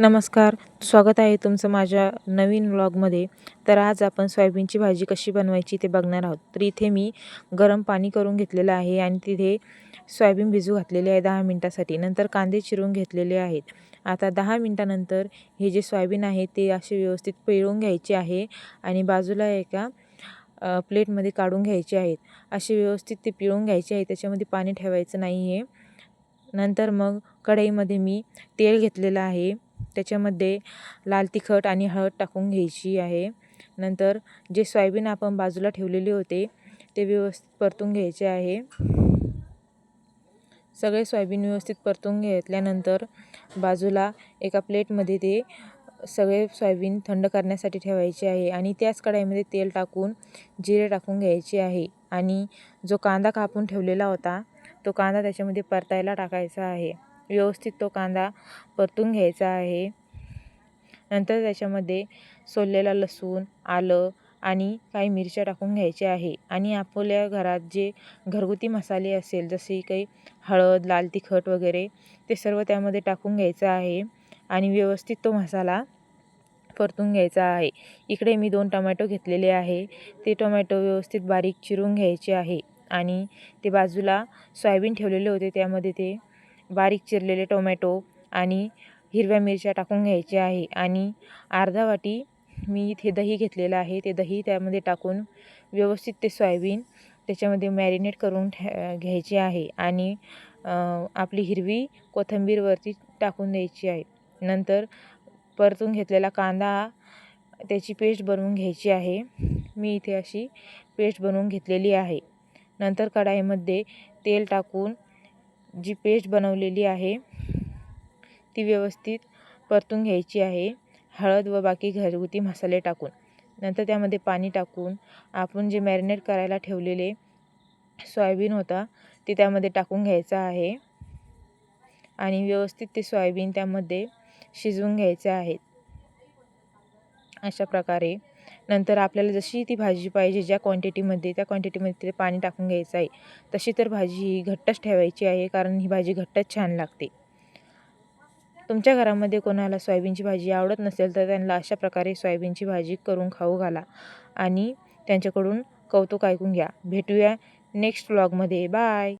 नमस्कार स्वागत आहे तुमचं माझ्या नवीन व्लॉगमध्ये तर आज आपण सोयाबीनची भाजी कशी बनवायची ते बघणार आहोत. तर इथे मी गरम पाणी करून घेतलेलं आहे आणि तिथे सोयाबीन भिजू घातलेले आहे दहा मिनटासाठी. नंतर कांदे चिरून घेतलेले आहेत. आता दहा मिनटानंतर हे जे सोयाबीन आहे ते असे व्यवस्थित पिळून घ्यायचे आहे आणि बाजूला एका प्लेटमध्ये काढून घ्यायचे आहेत. असे व्यवस्थित ते पिळून घ्यायचे आहे. त्याच्यामध्ये पाणी ठेवायचं नाही आहे नंतर मग कढईमध्ये मी तेल घेतलेलं आहे. त्याच्यामध्ये लाल तिखट आणि हळद टाकून घ्यायची आहे. नंतर जे सोयाबीन आपण बाजूला ठेवलेले होते ते व्यवस्थित परतून घ्यायचे आहे. सगळे सोयाबीन व्यवस्थित परतून घेतल्यानंतर बाजूला एका प्लेटमध्ये ते सगळे सोयाबीन थंड करण्यासाठी ठेवायचे आहे आणि त्याच कढाईमध्ये तेल टाकून जिरे टाकून घ्यायचे आहे. आणि जो कांदा कापून ठेवलेला होता तो कांदा त्याच्यामध्ये परतायला टाकायचा आहे. व्यवस्थित तो कांदा परतून घ्यायचा आहे. नंतर त्याच्यामध्ये सोललेला लसूण आलं आणि काही मिरच्या टाकून घ्यायचे आहे. आणि आपल्या घरात जे घरगुती मसाले असेल जसे काही हळद लाल तिखट वगैरे ते सर्व त्यामध्ये टाकून घ्यायचं आहे. आणि व्यवस्थित तो मसाला परतून घ्यायचा आहे. इकडे मी दोन टोमॅटो घेतलेले आहे. ते टोमॅटो व्यवस्थित बारीक चिरून घ्यायचे आहे. आणि ते बाजूला सोयाबीन ठेवलेले होते त्यामध्ये ते बारीक चिरलेले टोमॅटो आणि हिरव्या मिरच्या टाकून घ्यायचे आहे. आणि अर्धा वाटी मी इथे दही घेतलेलं आहे. ते दही त्यामध्ये टाकून व्यवस्थित ते सोयाबीन त्याच्यामध्ये मॅरिनेट करून ठे घ्यायचे आहे. आणि आपली हिरवी कोथिंबीरवरती टाकून द्यायची आहे. नंतर परतून घेतलेला कांदा त्याची पेस्ट बनवून घ्यायची आहे. मी इथे अशी पेस्ट बनवून घेतलेली आहे. नंतर कढाईमध्ये तेल टाकून जी पेस्ट बनवलेली आहे ती व्यवस्थित परतून घ्यायची आहे. हळद व बाकी घरगुती मसाले टाकून. नंतर त्यामध्ये पाणी टाकून आपण जे मॅरिनेट करायला ठेवलेले सोयाबीन होता ते त्यामध्ये टाकून घ्यायचं आहे. आणि व्यवस्थित ते सोयाबीन त्यामध्ये शिजवून घ्यायचे आहेत. अशा प्रकारे नंतर आपल्याला जशी ती भाजी पाहिजे ज्या क्वांटिटीमध्ये त्या क्वांटिटीमध्ये ते पाणी टाकून घ्यायचं आहे तशी तर भाजी ही घट्टच ठेवायची आहे कारण ही भाजी घट्टच छान लागते. तुमच्या घरामध्ये कोणाला सोयाबीनची भाजी आवडत नसेल तर त्यांना अशा प्रकारे सोयाबीनची भाजी करून खाऊ घाला. आणि त्यांच्याकडून कौतुक ऐकून घ्या. भेटूया नेक्स्ट व्लॉगमध्ये बाय